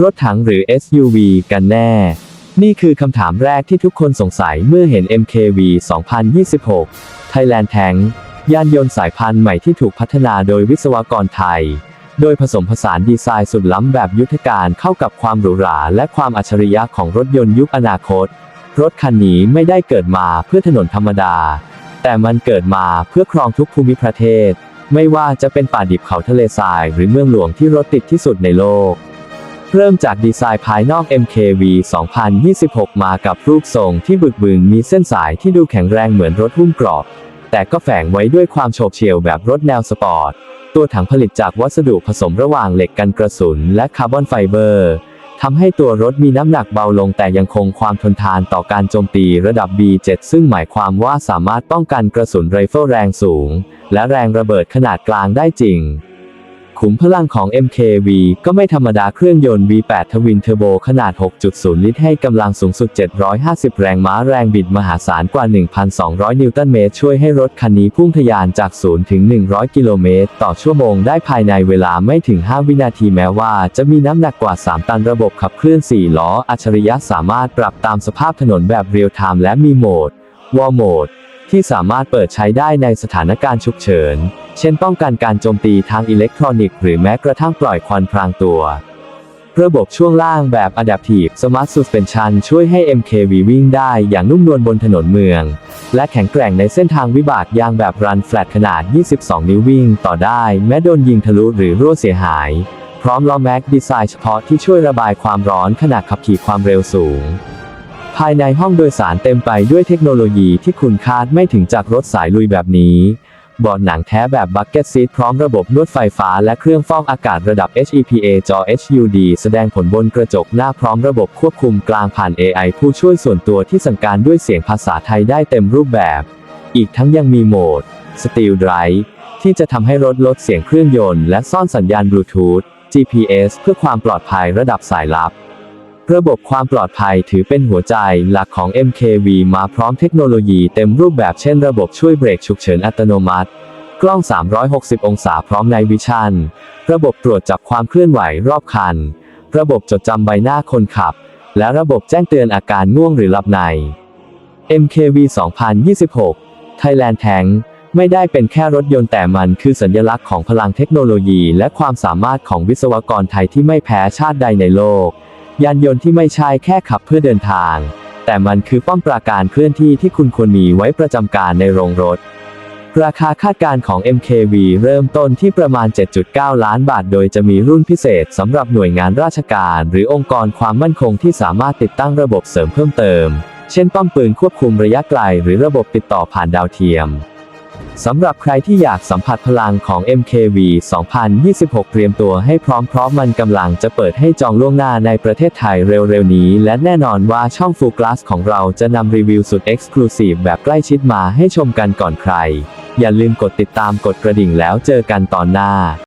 รถถังหรือ SUV กันแน่ นี่คือคำถามแรกที่ทุกคนสงสัยเมื่อเห็น MKV 2026 Thailand Tank ยานยนต์สายพันธุ์ใหม่ที่ถูกพัฒนาโดยวิศวกรไทย โดยผสมผสานดีไซน์สุดล้ำแบบยุทธการเข้ากับความหรูหราและความอัจฉริยะของรถยนต์ยุคอนาคต รถคันนี้ไม่ได้เกิดมาเพื่อถนนธรรมดา แต่มันเกิดมาเพื่อครองทุกภูมิประเทศ ไม่ว่าจะเป็นป่าดิบเขาทะเลทราย หรือเมืองหลวงที่รถติดที่สุดในโลก เริ่มจากดีไซน์ภายนอก MKV 2026 มากับรูปทรงที่บึกบึนมีเส้นสายที่ดูแข็งแรงเหมือนรถหุ้มกรอบ แต่ก็แฝงไว้ด้วยความโฉบเฉี่ยวแบบรถแนวสปอร์ต ตัวถังผลิตจากวัสดุผสมระหว่างเหล็กกันกระสุนและคาร์บอนไฟเบอร์ทำให้ตัวรถมีน้ำหนักเบาลงแต่ยังคงความทนทานต่อการโจมตีระดับ B7 ซึ่งหมายความว่าสามารถป้องกันกระสุนไรเฟิลแรงสูง และแรงระเบิดขนาดกลางได้จริง ขุมพลังของ MKV ก็ไม่ธรรมดาเครื่องยนต์ V8 ทวินเทอร์โบขนาด 6.0 ลิตรให้กำลังสูงสุด 750 แรงม้าแรงบิดมหาศาลกว่า 1,200 นิวตันเมตร ช่วยให้รถคันนี้พุ่งทะยานจาก 0 ถึง 100 กิโลเมตร ต่อชั่วโมงได้ภายในเวลาไม่ถึง 5 วินาทีแม้ว่าจะมีน้ำหนักกว่า 3 ตันระบบขับเคลื่อน 4 ล้อ อัจฉริยะสามารถปรับตามสภาพถนนแบบเรียลไทม์และมีโหมดวอลโหมด ที่สามารถเปิดใช้ได้ในสถานการณ์ฉุกเฉิน เช่นป้องกันการโจมตีทางอิเล็กทรอนิกส์หรือแม้กระทั่งปล่อยควันพรางตัว ระบบช่วงล่างแบบ Adaptive Smart Suspension ช่วยให้ MKV วิ่งได้อย่างนุ่มนวลบนถนนเมือง และแข็งแกร่งในเส้นทางวิบากยางแบบ Run Flat ขนาด 22 นิ้ววิ่งต่อได้ แม้โดนยิงทะลุหรือรั่วเสียหาย พร้อมล้อแม็กดีไซน์เฉพาะที่ช่วยระบายความร้อนขณะขับขี่ความเร็วสูง ภายในห้องโดยสารเต็มไปด้วยเทคโนโลยีที่คุณคาดไม่ถึงจากรถสายลุยแบบนี้เบาะหนังแท้แบบบักเก็ตซีทพร้อมระบบนวดไฟฟ้าและเครื่องฟอกอากาศระดับ HEPA จอ HUD แสดงผลบนกระจกหน้าพร้อมระบบควบคุมกลางผ่าน AI ผู้ช่วยส่วนตัวที่สั่งการด้วยเสียงภาษาไทยได้เต็มรูปแบบ อีกทั้งยังมีโหมด Steel Drive ที่จะทำให้รถลดเสียงเครื่องยนต์และซ่อนสัญญาณบลูทูธ GPS เพื่อความปลอดภัยระดับสายลับ ระบบความปลอดภัยถือเป็นหัวใจหลักของ MKV มาพร้อมเทคโนโลยีเต็มรูปแบบเช่นระบบช่วยเบรกฉุกเฉินอัตโนมัติ กล้อง 360 องศาพร้อมในวิชันระบบตรวจจับความเคลื่อนไหวรอบคัน ระบบจดจำใบหน้าคนขับ และระบบแจ้งเตือนอาการง่วงหรือหลับใน MKV 2026 Thailand Tank ไม่ได้เป็นแค่รถยนต์แต่มันคือสัญลักษณ์ของพลังเทคโนโลยี และความสามารถของวิศวกรไทยที่ไม่แพ้ชาติใดในโลก ยานยนต์ที่ไม่ใช่แค่ขับเพื่อเดินทาง แต่มันคือป้อมปราการเคลื่อนที่ที่คุณควรมีไว้ประจำการในโรงรถ ราคาคาดการณ์ของ MKV เริ่มต้นที่ประมาณ 7.9 ล้านบาท โดยจะมีรุ่นพิเศษสำหรับหน่วยงานราชการ หรือองค์กรความมั่นคงที่สามารถติดตั้งระบบเสริมเพิ่มเติม เช่นป้อมปืนควบคุมระยะไกล หรือระบบติดต่อผ่านดาวเทียม สำหรับใครที่อยากสัมผัสพลังของ MKV 2026 เตรียมตัวให้พร้อมเพราะมันกำลังจะเปิดให้จองล่วงหน้าในประเทศไทยเร็วๆนี้ และแน่นอนว่าช่องฟูกลาสของเราจะนำรีวิวสุด Exclusive แบบใกล้ชิดมาให้ชมกันก่อนใคร อย่าลืมกดติดตามกดกระดิ่งแล้วเจอกันตอนหน้า